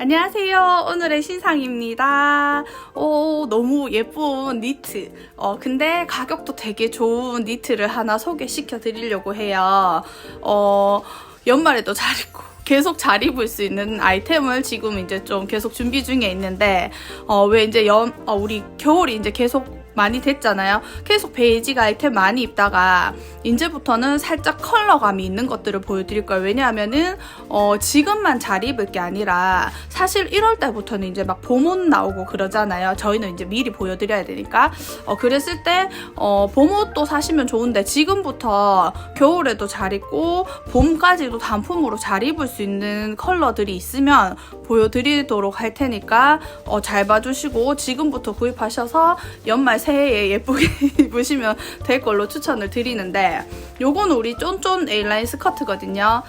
안녕하세요. 오늘의 신상입니다. 오, 너무 예쁜 니트. 어, 근데 가격도 되게 좋은 니트를 하나 소개시켜 드리려고 해요. 어, 연말에도 잘 입고. 계속 잘 입을 수 있는 아이템을 지금 이제 좀 계속 준비 중에 있는데, 어, 왜 이제 연, 어, 우리 겨울이 이제 계속 많이 됐잖아요. 계속 베이지가 아이템 많이 입다가 이제부터는 살짝 컬러감이 있는 것들을 보여드릴 거예요. 왜냐하면은 어, 지금만 잘 입을 게 아니라 사실 1월 달부터는 이제 막 봄옷 나오고 그러잖아요. 저희는 이제 미리 보여드려야 되니까 어, 그랬을 때 어, 봄옷도 사시면 좋은데 지금부터 겨울에도 잘 입고 봄까지도 단품으로 잘 입을 수 있는 컬러들이 있으면 보여드리도록 할 테니까 어, 잘 봐주시고 지금부터 구입하셔서 연말 새해에 예쁘게 입으시면 될 걸로 추천을 드리는데 요건 우리 쫀쫀 A라인 스커트거든요.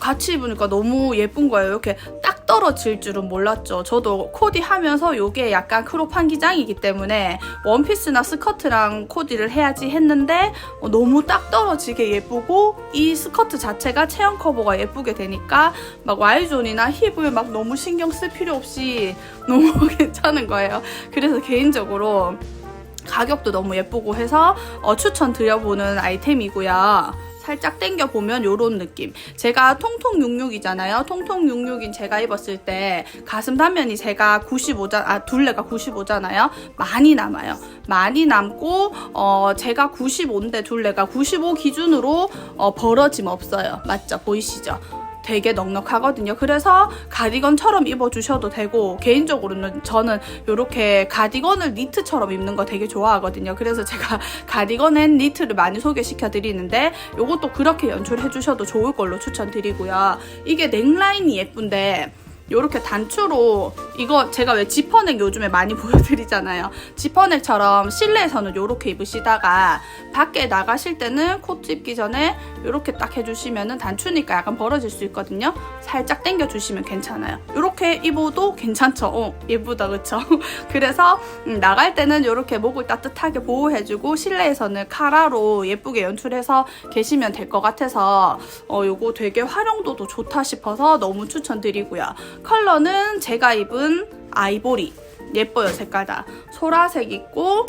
같이 입으니까 너무 예쁜 거예요. 이렇게 딱 떨어질 줄은 몰랐죠. 저도 코디 하면서 요게 약간 크롭한 기장이기 때문에 원피스나 스커트랑 코디를 해야지 했는데 어, 너무 딱 떨어지게 예쁘고 이 스커트 자체가 체형 커버가 예쁘게 되니까 막 Y존이나 힙을 막 너무 신경 쓸 필요 없이 너무 괜찮은 거예요. 그래서 개인적으로 가격도 너무 예쁘고 해서 어, 추천드려보는 아이템이고요. 살짝 당겨보면 요런 느낌. 제가 통통 66이잖아요. 통통 66인 제가 입었을 때 가슴 단면이 제가 95자, 아, 둘레가 95잖아요. 많이 남아요. 많이 남고, 어, 제가 95인데 둘레가 95 기준으로 어, 벌어짐 없어요. 맞죠? 보이시죠? 되게 넉넉하거든요. 그래서 가디건처럼 입어주셔도 되고 개인적으로는 저는 이렇게 가디건을 니트처럼 입는 거 되게 좋아하거든요. 그래서 제가 가디건 앤 니트를 많이 소개시켜 드리는데 이것도 그렇게 연출해 주셔도 좋을 걸로 추천드리고요. 이게 넥라인이 예쁜데 요렇게 단추로 이거 제가 왜 지퍼넥 요즘에 많이 보여드리잖아요. 지퍼넥처럼 실내에서는 요렇게 입으시다가 밖에 나가실 때는 코트 입기 전에 요렇게 딱 해주시면은 단추니까 약간 벌어질 수 있거든요. 살짝 당겨주시면 괜찮아요. 요렇게 입어도 괜찮죠. 어, 예쁘다 그쵸? 그래서 음, 나갈 때는 요렇게 목을 따뜻하게 보호해주고 실내에서는 카라로 예쁘게 연출해서 계시면 될 것 같아서 어, 요거 되게 활용도도 좋다 싶어서 너무 추천드리고요. 컬러는 제가 입은 아이보리 예뻐요 색깔 다 소라색 있고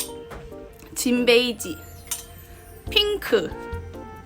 진 베이지 핑크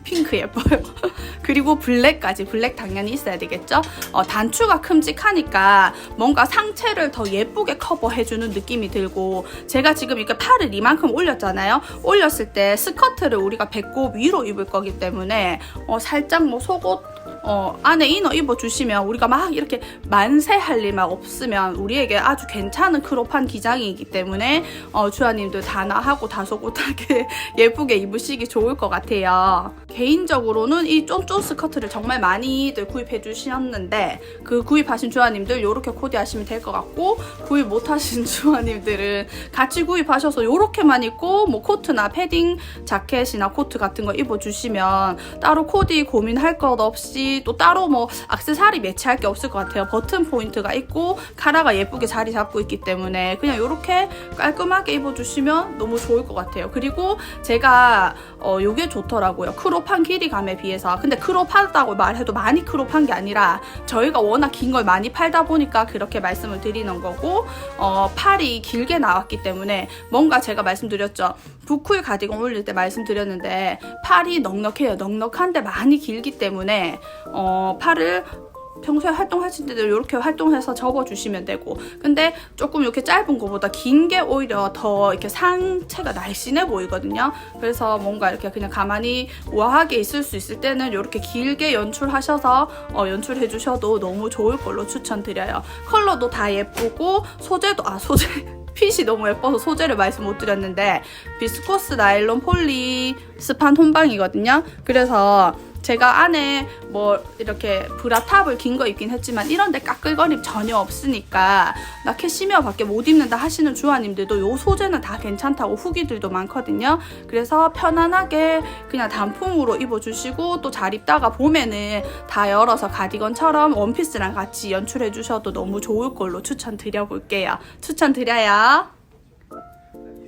핑크 예뻐요. 그리고 블랙까지 블랙 당연히 있어야 되겠죠. 어, 단추가 큼직하니까 뭔가 상체를 더 예쁘게 커버해주는 느낌이 들고 제가 지금 이렇게 팔을 이만큼 올렸잖아요. 올렸을 때 스커트를 우리가 배꼽 위로 입을 거기 때문에 어, 살짝 뭐 속옷 어, 안에 이너 입어주시면 우리가 막 이렇게 만세할 일만 없으면 우리에게 아주 괜찮은 크롭한 기장이기 때문에 어, 주아님들 다나하고 다소곳하게 예쁘게 입으시기 좋을 것 같아요. 개인적으로는 이 쫀쫀 스커트를 정말 많이들 구입해 주셨는데 그 구입하신 주아님들 이렇게 코디하시면 될 것 같고 구입 못하신 주아님들은 같이 구입하셔서 이렇게만 입고 뭐 코트나 패딩 자켓이나 코트 같은 거 입어주시면 따로 코디 고민할 것 없이 또 따로 뭐 악세사리 매치할 게 없을 것 같아요. 버튼 포인트가 있고 카라가 예쁘게 자리 잡고 있기 때문에 그냥 이렇게 깔끔하게 입어주시면 너무 좋을 것 같아요. 그리고 제가 어 요게 좋더라고요. 크롭한 길이감에 비해서 근데 크롭하다고 말해도 많이 크롭한 게 아니라 저희가 워낙 긴 걸 많이 팔다 보니까 그렇게 말씀을 드리는 거고 어 팔이 길게 나왔기 때문에 뭔가 제가 말씀드렸죠. 부쿨 가디건 올릴 때 말씀드렸는데 팔이 넉넉해요. 넉넉한데 많이 길기 때문에 어, 팔을 평소에 활동하실 때도 이렇게 활동해서 접어주시면 되고. 근데 조금 이렇게 짧은 것보다 긴 게 오히려 더 이렇게 상체가 날씬해 보이거든요. 그래서 뭔가 이렇게 그냥 가만히 우아하게 있을 수 있을 때는 이렇게 길게 연출하셔서 어, 연출해 주셔도 너무 좋을 걸로 추천드려요. 컬러도 다 예쁘고 소재도 아 소재. 핏이 너무 예뻐서 소재를 말씀 못 드렸는데 비스코스 나일론 폴리 스판 혼방이거든요. 그래서 제가 안에 뭐 이렇게 브라탑을 긴 거 입긴 했지만 이런데 까끌거림 전혀 없으니까 나 캐시미어 밖에 못 입는다 하시는 주아님들도 요 소재는 다 괜찮다고 후기들도 많거든요. 그래서 편안하게 그냥 단품으로 입어주시고 또 잘 입다가 봄에는 다 열어서 가디건처럼 원피스랑 같이 연출해 주셔도 너무 좋을 걸로 추천드려 볼게요. 추천드려요.